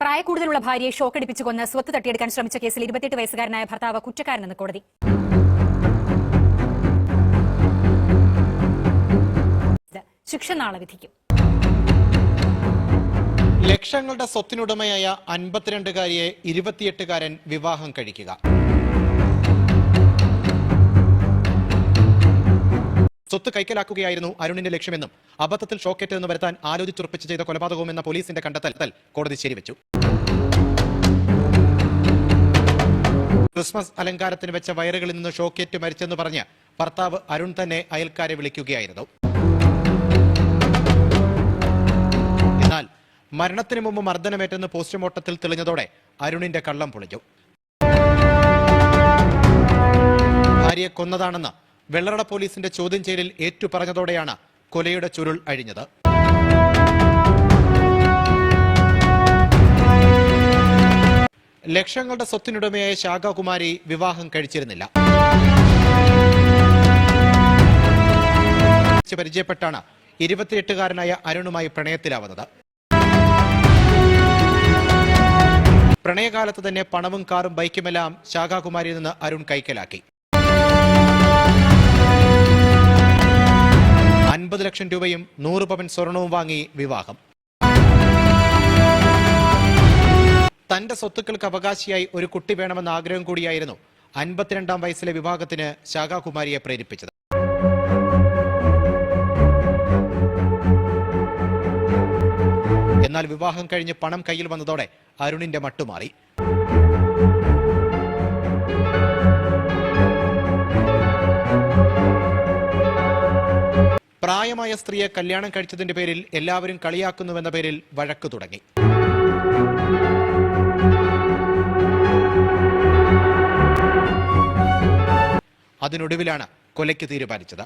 പ്രായക്കൂടുതലുള്ള ഭാര്യയെ ഷോക്കടിപ്പിച്ചു കൊന്ന് സ്വത്ത് തട്ടിയെടുക്കാൻ ശ്രമിച്ച കേസിൽ ഇരുപത്തിയെട്ട് വയസ്സുകാരനായ ഭർത്താവ് കുറ്റക്കാരനെന്ന് കോടതി. ശിക്ഷ നാളെ വിധിക്കും. ലക്ഷങ്ങളുടെ സ്വത്തിനുടമയായ അൻപത്തിരണ്ടുകാരിയെ ഇരുപത്തിയെട്ടുകാരൻ വിവാഹം കഴിക്കുക. സ്വത്ത് കൈക്കലാക്കുകയായിരുന്നു അരുണിന്റെ ലക്ഷ്യമെന്നും അബദ്ധത്തിൽ ഷോക്കേറ്റ് എന്ന് വരുത്താൻ ആലോചിച്ചുറപ്പിച്ച് ചെയ്ത കൊലപാതകവുമെന്ന പോലീസിന്റെ കണ്ടെത്തൽ കോടതി ശരിവെച്ചു. ക്രിസ്മസ് അലങ്കാരത്തിന് വെച്ച വയറുകളിൽ നിന്ന് ഷോക്കേറ്റ് മരിച്ചെന്ന് പറഞ്ഞ് ഭർത്താവ് അരുൺ തന്നെ അയൽക്കാരെ വിളിക്കുകയായിരുന്നു. എന്നാൽ മരണത്തിന് മുമ്പ് മർദ്ദനമേറ്റെന്ന് പോസ്റ്റ്മോർട്ടത്തിൽ തെളിഞ്ഞതോടെ അരുണിന്റെ കള്ളം പൊളിഞ്ഞു. ഭാര്യയെ കൊന്നതാണെന്ന് വെള്ളറട പോലീസിന്റെ ചോദ്യം ചെയ്യലിൽ ഏറ്റുപറഞ്ഞതോടെയാണ് കൊലയുടെ ചുരുൾ അഴിഞ്ഞത്. ലക്ഷങ്ങളുടെ സ്വത്തിനുടമയായ ശാഖകുമാരി വിവാഹം കഴിച്ചിരുന്നില്ല. പരിചയപ്പെട്ടാണ് ഇരുപത്തിയെട്ടുകാരനായ അരുണുമായി പ്രണയത്തിലാവുന്നത്. പ്രണയകാലത്ത് തന്നെ പണവും കാറും ബൈക്കുമെല്ലാം ശാഖാകുമാരിയിൽ നിന്ന് അരുൺ കൈക്കലാക്കി. അൻപത് ലക്ഷം രൂപയും നൂറ് പവൻ സ്വർണവും വാങ്ങി വിവാഹം. തന്റെ സ്വത്തുക്കൾക്ക് അവകാശിയായി ഒരു കുട്ടി വേണമെന്ന ആഗ്രഹം കൂടിയായിരുന്നു അൻപത്തിരണ്ടാം വയസ്സിലെ വിവാഹത്തിന് ശാഖാകുമാരിയെ പ്രേരിപ്പിച്ചത്. എന്നാൽ വിവാഹം കഴിഞ്ഞ് പണം കയ്യിൽ വന്നതോടെ അരുണിന്റെ മട്ടുമാറി. പ്രായമായ സ്ത്രീയെ കല്യാണം കഴിച്ചതിന്റെ പേരിൽ എല്ലാവരും കളിയാക്കുന്നുവെന്ന പേരിൽ വഴക്ക് തുടങ്ങി. അതിനൊടുവിലാണ് കൊലയ്ക്ക് തീരുമാനിച്ചത്.